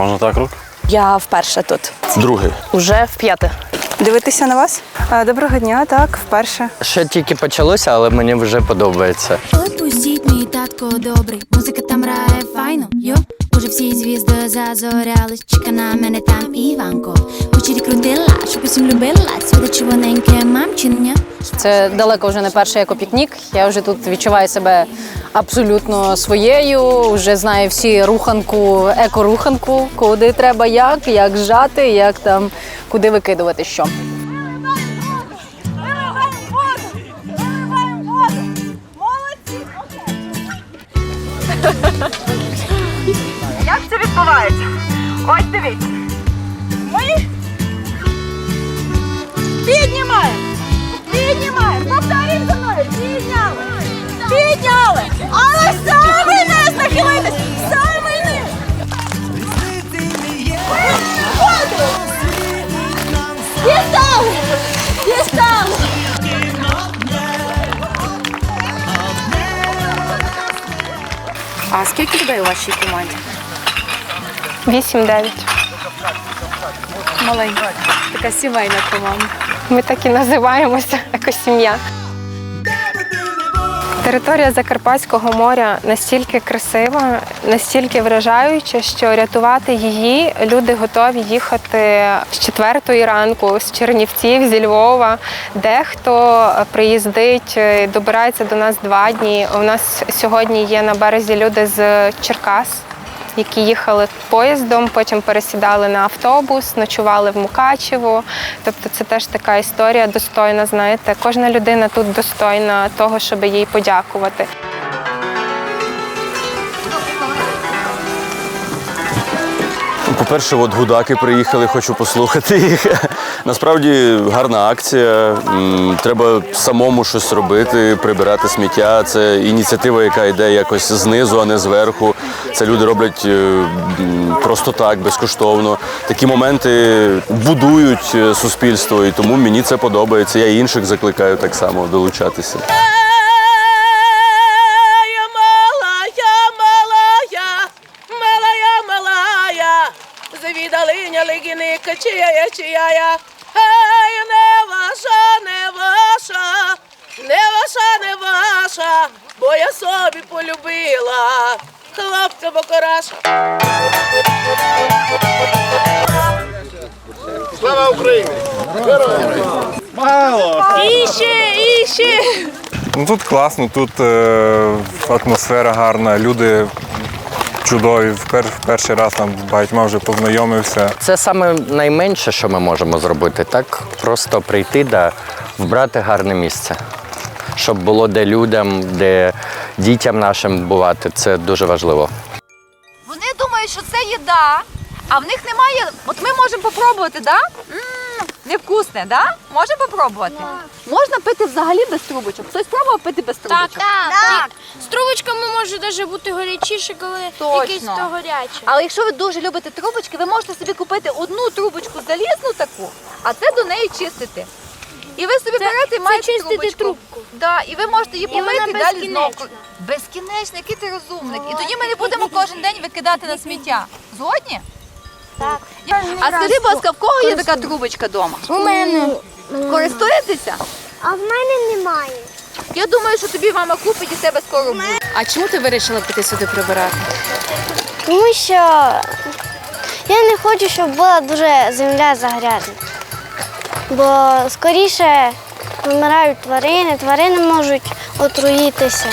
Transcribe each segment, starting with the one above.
Можна так рук? Я вперше тут. Другий. Уже в п'яте. Дивитися на вас. Доброго дня, так, вперше. Ще тільки почалося, але мені вже подобається. Отпустіть мій татко добрий, музика там грає файно, йо Уже всі звізди зазорялись, чека на мене там Іванко. Кучері крутила, щоб усім любила, світа червоненьке мамчиня Це далеко вже не перший екопікнік. Я вже тут відчуваю себе абсолютно своєю. Вже знаю всі руханку, екоруханку, куди треба як, як жати, як там, куди викидувати що. Як це відбувається? Ось дивіться. Ми піднімаємо. Піднімаємо. Повторюємо за мною. Підняли. Підняли. Але самий низ нахилитись. Самий низ. Дістали. Дістали. А скільки людей у вашій команді? 8-9. Маленька. Така сімейна команда. Ми так і називаємося екосім'я. Територія Закарпатського моря настільки красива, настільки вражаюча, що рятувати її люди готові їхати з четвертої ранку, з Чернівців, зі Львова. Дехто приїздить, е, добирається до нас два дні. У нас сьогодні є на березі люди з Черкас. Які їхали поїздом, потім пересідали на автобус, ночували в Мукачево. Тобто це теж така історія достойна. Знаєте, кожна людина тут достойна того, щоб їй подякувати. По-перше, от гудаки приїхали, хочу послухати їх. Насправді гарна акція. Треба самому щось робити, прибирати сміття. Це ініціатива, яка йде якось знизу, а не зверху. Це люди роблять е, просто так, безкоштовно. Такі моменти будують е, суспільство, і тому мені це подобається. Я інших закликаю так само долучатися. Чияя, Ей, не ваша, не ваша, не ваша, не ваша, бо я собі полюбила, хлопця бокораша. І ще, і ще. Ну тут класно, тут е, атмосфера гарна, люди чудові. Впер, в перший раз там з багатьма вже познайомився. Це саме найменше, що ми можемо зробити, так? Просто прийти да вбрати гарне місце. Щоб було де людям, де дітям нашим бувати. Це дуже важливо. Вони думають, що це їда, а в них немає. От ми можемо попробувати, да? м невкусне, да? Можемо попробувати? Можна пити взагалі без трубочок. Хтось пробував пити без трубочок? Так, З трубочками може навіть бути гарячіше, коли Точно. якесь то гаряче. Але якщо ви дуже любите трубочки, ви можете собі купити одну трубочку залізну таку, а це до неї чистити. І ви собі берете і це маєте чистити трубочку. трубку. Да, і ви можете її вона помити і далі знову. безкінечна. Безкінечно, який ти розумник. І тоді ми не будемо кожен день викидати на сміття. Згодні? Так. А скажи, будь ласка, в кого є така трубочка вдома? У мене. Користуєтеся? А в мене немає. Я думаю, що тобі мама купить і тебе скоро буде. А чому ти вирішила піти сюди прибирати? Тому що я не хочу, щоб була дуже земля загрязна. Бо скоріше вимирають тварини, тварини можуть отруїтися.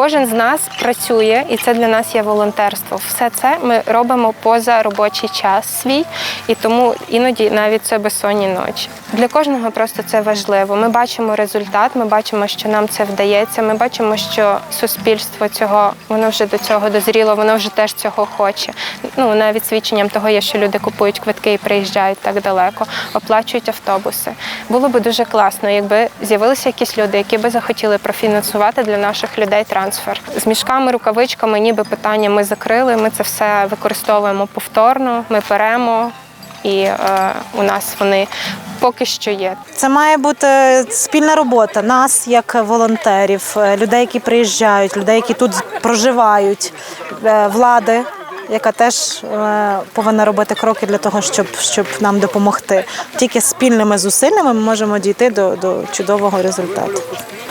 Кожен з нас працює, і це для нас є волонтерство. Все це ми робимо поза робочий час свій, і тому іноді навіть це безсонні ночі. Для кожного просто це важливо. Ми бачимо результат, ми бачимо, що нам це вдається. Ми бачимо, що суспільство цього воно вже до цього дозріло, воно вже теж цього хоче. Ну навіть свідченням того є, що люди купують квитки і приїжджають так далеко, оплачують автобуси. Було би дуже класно, якби з'явилися якісь люди, які би захотіли профінансувати для наших людей трансфер. З мішками, рукавичками, ніби питання ми закрили. Ми це все використовуємо повторно. Ми перемо. і е, у нас вони поки що є. Це має бути спільна робота нас, як волонтерів, е, людей, які приїжджають, людей, які тут проживають, е, влади, яка теж е, повинна робити кроки для того, щоб, щоб нам допомогти. Тільки спільними зусиллями ми можемо дійти до, до чудового результату.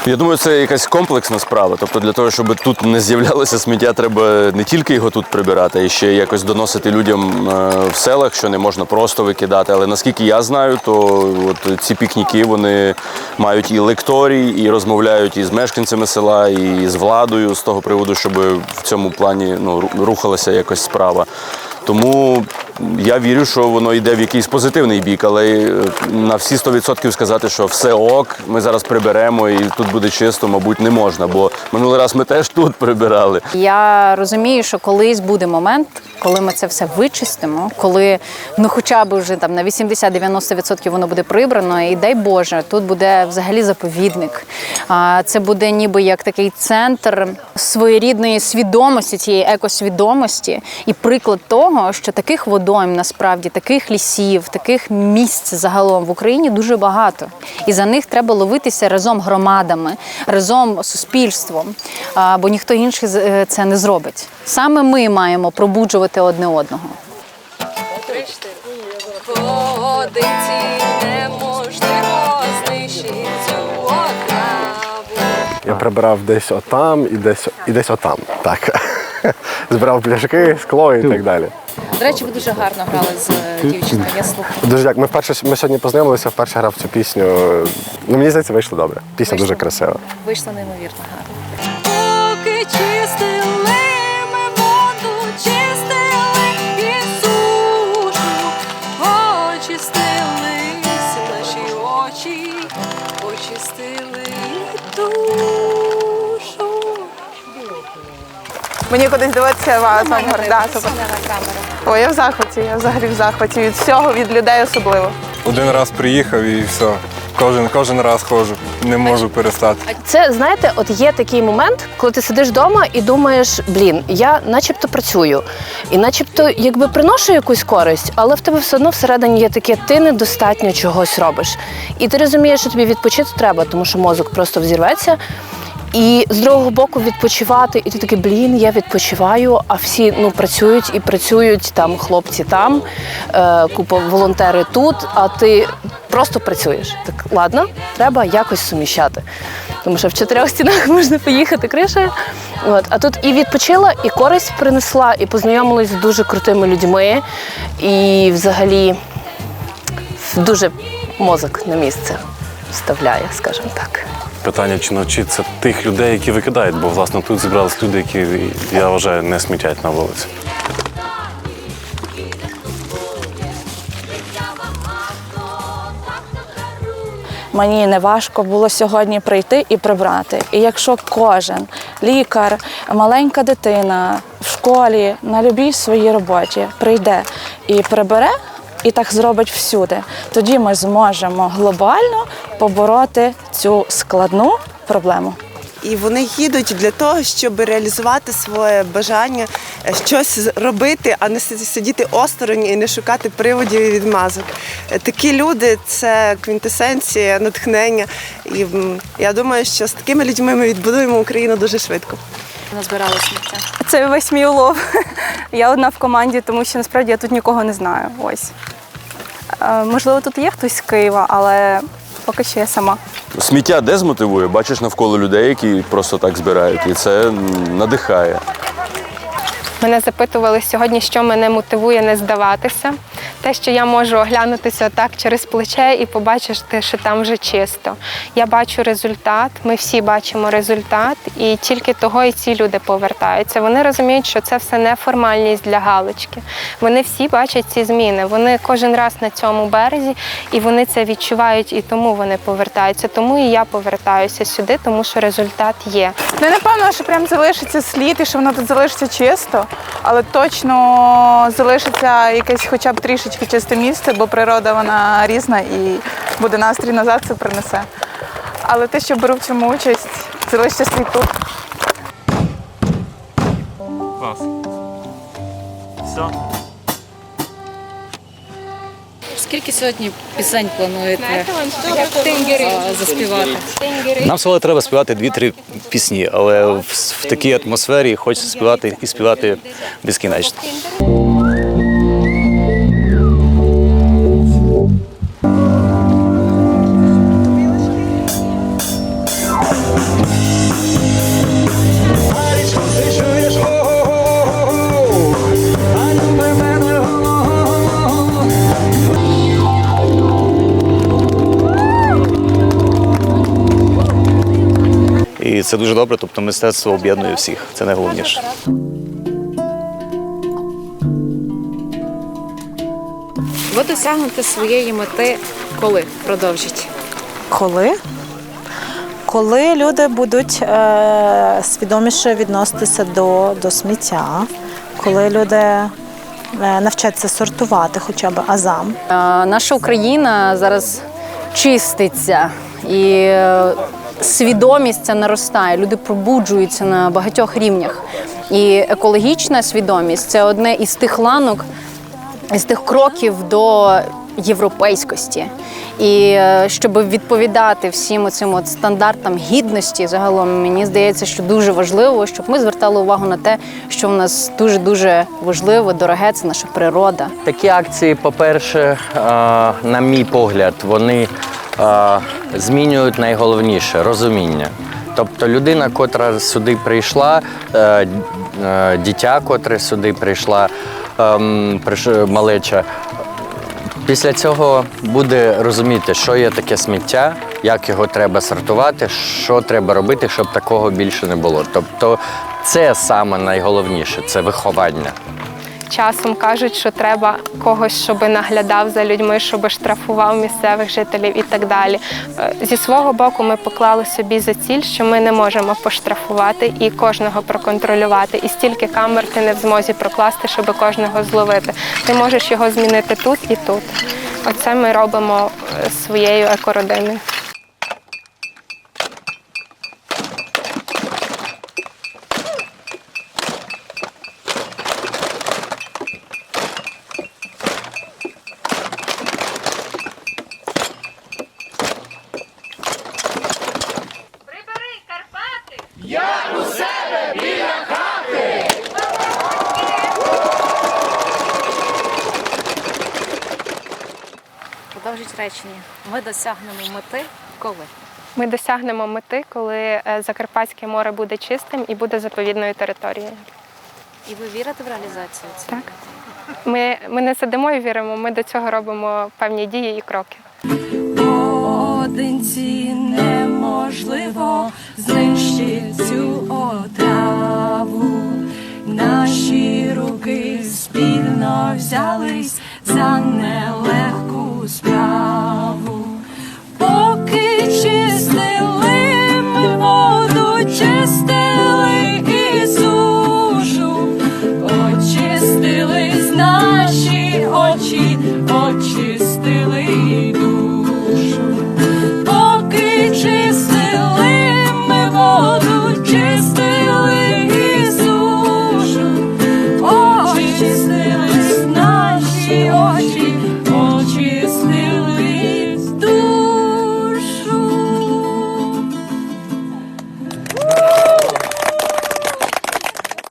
Я думаю, це якась комплексна справа. Тобто для того, щоб тут не з'являлося сміття, треба не тільки його тут прибирати, а ще якось доносити людям е, в селах, що не можна просто викидати. Але наскільки я знаю, то от ці пікніки вони мають і лекторій, і розмовляють і з мешканцями села, і з владою з того приводу, щоб в цьому плані ну, ру- рухалася якось справа. Тому я вірю, що воно йде в якийсь позитивний бік, але е, на всі 100% сказати, що все ок, ми зараз приберемо і тут буде чисто, мабуть, не можна. Бо минулий раз ми теж тут прибирали. Я розумію, що колись буде момент, коли ми це все вичистимо, коли ну хоча б вже там на 80-90% воно буде прибрано, і дай Боже, тут буде взагалі заповідник. Це буде ніби як такий центр своєрідної свідомості, цієї екосвідомості, і приклад того, що таких водойм насправді таких лісів, таких місць загалом в Україні дуже багато, і за них треба ловитися разом громадами, разом суспільством, бо ніхто інший е, це не зробить. Саме ми маємо пробуджувати одне одного. Поодинці неможливо знищити цю. Я прибирав десь отам і десь і десь отам. Так. Збирав пляшки, скло і так далі. До речі, ви дуже гарно грали з дівчиною. Я слухаю. Дуже дякую. Ми вперше ми сьогодні познайомилися, вперше грав цю пісню. Ну мені здається, вийшло добре. Пісня дуже красива. Вийшло неймовірно гарно. Поки Мені кудись дивитися вас вам. Ой, я в захваті, я взагалі в захваті від всього, від людей особливо. Один раз приїхав і все. Кожен, кожен раз ходжу, не можу перестати. Це знаєте, от є такий момент, коли ти сидиш вдома і думаєш, блін, я начебто працюю, і начебто якби приношу якусь користь, але в тебе все одно всередині є таке, ти недостатньо чогось робиш. І ти розумієш, що тобі відпочити треба, тому що мозок просто взірветься. І з другого боку відпочивати, і ти такий, блін, я відпочиваю, а всі ну працюють і працюють там хлопці там, е, купа волонтери тут, а ти просто працюєш. Так, ладно, треба якось суміщати. Тому що в чотирьох стінах можна поїхати кришею. От, а тут і відпочила, і користь принесла, і познайомилась з дуже крутими людьми, і взагалі дуже мозок на місце вставляє, скажімо так. Питання, чи навчитися тих людей, які викидають, бо власне тут зібрались люди, які я вважаю не смітять на вулиці. Мені не важко було сьогодні прийти і прибрати. І якщо кожен лікар, маленька дитина в школі на любій своїй роботі прийде і прибере, і так зробить всюди, тоді ми зможемо глобально побороти цю складну проблему. І вони їдуть для того, щоб реалізувати своє бажання е, щось робити, а не сидіти осторонь і не шукати приводів і відмазок. Е, Такі люди це квінтесенція, натхнення. І я думаю, що з такими людьми ми відбудуємо Україну дуже швидко. Назбирали сміття. Це весь мій улов. Я одна в команді, тому що насправді я тут нікого не знаю. Ось. Е, Можливо, тут є хтось з Києва, але поки що я сама. Сміття де змотивує? Бачиш навколо людей, які просто так збирають, і це надихає. Мене запитували сьогодні, що мене мотивує не здаватися. Те, що я можу оглянутися так через плече і побачити, що там вже чисто. Я бачу результат, ми всі бачимо результат, і тільки того і ці люди повертаються. Вони розуміють, що це все не формальність для галочки. Вони всі бачать ці зміни. Вони кожен раз на цьому березі, і вони це відчувають, і тому вони повертаються. Тому і я повертаюся сюди, тому що результат є. Ну, напевно, що прям залишиться слід і що воно тут залишиться чисто, але точно залишиться якесь хоча б трішечки чисте місце, бо природа вона різна і буде настрій назад це принесе. Але те, що беру в цьому участь, залишиться слід тут. Клас. Все. Скільки сьогодні пісень плануєте а, заспівати? Нам всього треба співати дві-три пісні, але в, в такій атмосфері хочеться співати і співати безкінечно. Це дуже добре, тобто мистецтво об'єднує всіх. Це найголовніше. Ви досягнете своєї мети коли? Продовжіть. Коли? Коли люди будуть е, свідоміше відноситися до, до сміття, коли люди е, навчаться сортувати хоча б азам. А, Наша Україна зараз чиститься і е, свідомість ця наростає. Люди пробуджуються на багатьох рівнях. І екологічна свідомість це одне із тих ланок, із тих кроків до європейськості. І е, щоб відповідати всім цим от стандартам гідності, загалом мені здається, що дуже важливо, щоб ми звертали увагу на те, що в нас дуже дуже важливо, дороге це наша природа. Такі акції, по-перше, е, на мій погляд, вони змінюють найголовніше розуміння. Тобто людина, котра сюди прийшла, е, е, дитя, котре сюди прийшла, ем, малеча, після цього буде розуміти, що є таке сміття, як його треба сортувати, що треба робити, щоб такого більше не було. Тобто це саме найголовніше це виховання. Часом кажуть, що треба когось, щоб наглядав за людьми, щоб штрафував місцевих жителів і так далі. Е, Зі свого боку, ми поклали собі за ціль, що ми не можемо поштрафувати і кожного проконтролювати. І стільки камер ти не в змозі прокласти, щоб кожного зловити. Ти можеш його змінити тут і тут. Оце ми робимо е, своєю екородиною. Продовжіть. Ми досягнемо мети коли? Ми досягнемо мети, коли е, Закарпатське море буде чистим і буде заповідною територією. І ви вірите в реалізацію? цього? Так. Ми, ми не сидимо і віримо, ми до цього робимо певні дії і кроки. Поодинці неможливо знищити цю отраву. Наші руки спільно взялись за небо. just there.